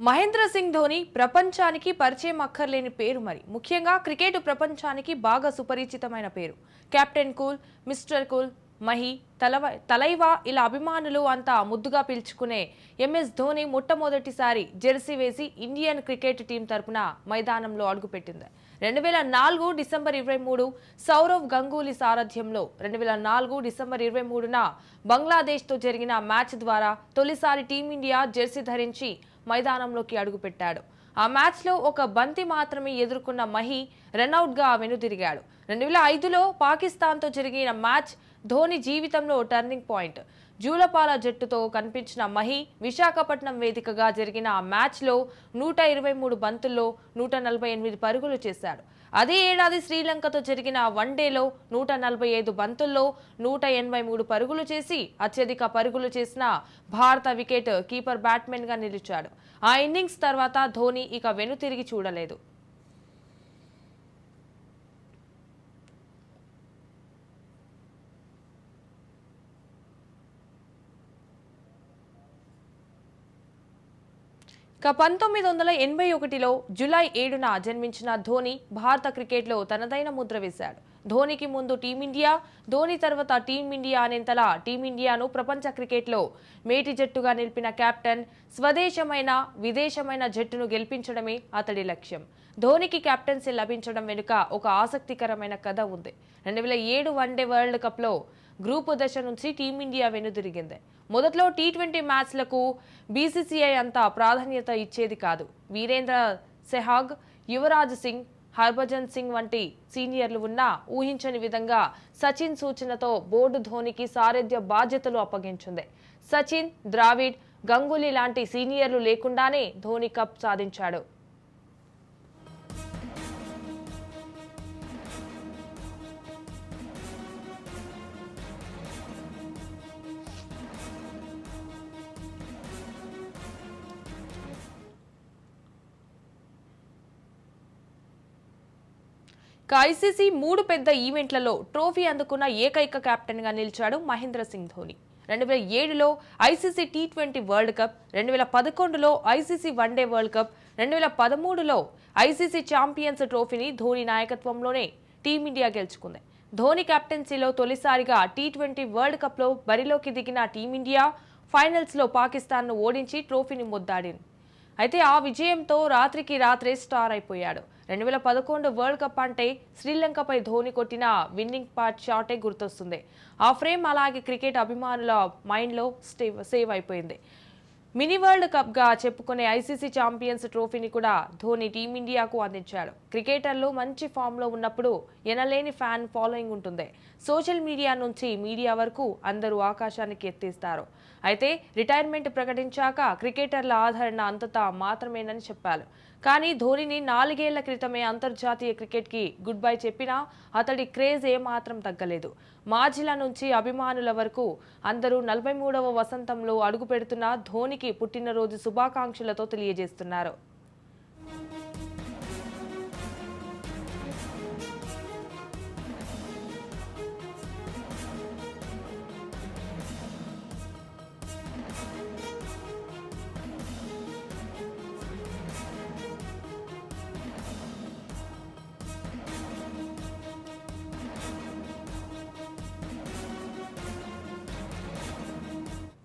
మహేంద్ర సింగ్ ధోని ప్రపంచానికి పరిచయం అక్కర్లేని పేరు మరి. ముఖ్యంగా క్రికెట్ ప్రపంచానికి బాగా సుపరిచితమైన పేరు. Captain cool mister cool Mahi తలవ Thalaiva ఇలా అభిమానులు అంతా ముద్దుగా పిలుచుకునే ఎంఎస్ ధోని మొట్టమొదటిసారి జెర్సీ వేసి ఇండియన్ క్రికెట్ టీం తరపున మైదానంలో అడుగుపెట్టింది. రెండు వేల నాలుగు డిసెంబర్ ఇరవై మూడు సౌరవ్ గంగూలీ సారథ్యంలో రెండు వేల నాలుగు డిసెంబర్ ఇరవై మూడున బంగ్లాదేశ్తో జరిగిన మ్యాచ్ ద్వారా తొలిసారి టీమిండియా జెర్సీ ధరించి మైదానంలోకి అడుగుపెట్టాడు. ఆ మ్యాచ్లో ఒక బంతి మాత్రమే ఎదుర్కొన్న మహి రన్అట్గా వెనుదిరిగాడు. రెండు వేల ఐదులో పాకిస్తాన్తో జరిగిన మ్యాచ్ ధోని జీవితంలో టర్నింగ్ పాయింట్ జూలపాల జట్టుతో కనిపించిన మహి విశాఖపట్నం వేదికగా జరిగిన ఆ మ్యాచ్లో నూట ఇరవై మూడు బంతుల్లో నూట నలభై ఎనిమిది పరుగులు చేశాడు. అదే ఏడాది శ్రీలంకతో జరిగిన వన్డేలో నూట నలభై ఐదు బంతుల్లో నూట ఎనభై మూడు పరుగులు చేసి అత్యధిక పరుగులు చేసిన భారత వికెట్ కీపర్ బ్యాట్స్మెన్గా నిలిచాడు. ఆ ఇన్నింగ్స్ తర్వాత ధోని ఇక వెనుతిరిగి చూడలేదు. ఇక పంతొమ్మిది వందల ఎనభై ఒకటిలో జులై ఏడున జన్మించిన ధోని భారత క్రికెట్లో తనదైన ముద్ర వేశాడు. ధోనికి ముందు టీమిండియా ధోని తర్వాత టీమిండియా అనేంతలా టీమిండియాను ప్రపంచ క్రికెట్లో మేటి జట్టుగా నిలిపిన కెప్టెన్ స్వదేశమైన విదేశమైన జట్టును గెలిపించడమే అతడి లక్ష్యం. ధోనికి కెప్టెన్సీ లభించడం వెనుక ఒక ఆసక్తికరమైన కథ ఉంది. రెండు వేల ఏడు వన్డే వరల్డ్ కప్లో గ్రూపు దశ నుంచి టీమిండియా వెనుదిరిగింది. మొదట్లో టీ ట్వంటీ మ్యాచ్లకు బీసీసీఐ అంత ప్రాధాన్యత ఇచ్చేది కాదు. వీరేంద్ర సెహాగ్ యువరాజ్ సింగ్ హర్భజన్ సింగ్ వంటి సీనియర్లు ఉన్నా ఊహించని విధంగా సచిన్ సూచనతో బోర్డు ధోనికి సారథ్య బాధ్యతలు అప్పగించింది. సచిన్ ద్రావిడ్ గంగూలీ లాంటి సీనియర్లు లేకుండానే ధోని కప్ సాధించాడు. ఇక ఐసీసీ మూడు పెద్ద ఈవెంట్లలో ట్రోఫీ అందుకున్న ఏకైక కెప్టెన్గా నిలిచాడు మహేంద్ర సింగ్ ధోని. రెండు వేల ఏడులో ICC T twenty world cup రెండు వేల పదకొండులో ఐసీసీ వన్డే వరల్డ్ కప్ రెండు వేల పదమూడులో ఐసీసీ ఛాంపియన్స్ ట్రోఫీని ధోని నాయకత్వంలోనే టీమిండియా గెలుచుకుంది. ధోని కెప్టెన్సీలో తొలిసారిగా టీ ట్వంటీ వరల్డ్ కప్లో బరిలోకి దిగిన టీమిండియా ఫైనల్స్లో పాకిస్తాన్ను ఓడించి ట్రోఫీని ముద్దాడింది. అయితే ఆ విజయంతో రాత్రికి రాత్రే స్టార్ అయిపోయాడు. రెండు వేల పదకొండు వరల్డ్ కప్ అంటే శ్రీలంకపై ధోని కొట్టిన విన్నింగ్ పార్ట్ షాటే గుర్తొస్తుంది. ఆ ఫ్రేమ్ అలాగే క్రికెట్ అభిమానుల మైండ్లో స్టే సేవ్ అయిపోయింది. మినీ వరల్డ్ కప్గా చెప్పుకునే ఐసీసీ ఛాంపియన్స్ ట్రోఫీని కూడా ధోని టీమిండియాకు అందించాడు. క్రికెటర్లు మంచి ఫామ్లో ఉన్నప్పుడు ఎనలేని ఫ్యాన్ ఫాలోయింగ్ ఉంటుంది. సోషల్ మీడియా నుంచి మీడియా వరకు అందరూ ఆకాశానికి ఎత్తేస్తారు. అయితే రిటైర్మెంట్ ప్రకటించాక క్రికెటర్ల ఆదరణ అంతటా మాత్రమేనని చెప్పారు కానీ ధోనిని నాలుగేళ్ళ క్రితమే అంతర్జాతీయ క్రికెట్కి గుడ్ బై చెప్పినా అతడి క్రేజ్ ఏమాత్రం తగ్గలేదు. మాజిల నుంచి అభిమానుల వరకు అందరూ నలభై మూడవ వసంతంలో అడుగు పెడుతున్న ధోనికి పుట్టినరోజు శుభాకాంక్షలతో తెలియజేస్తున్నారు.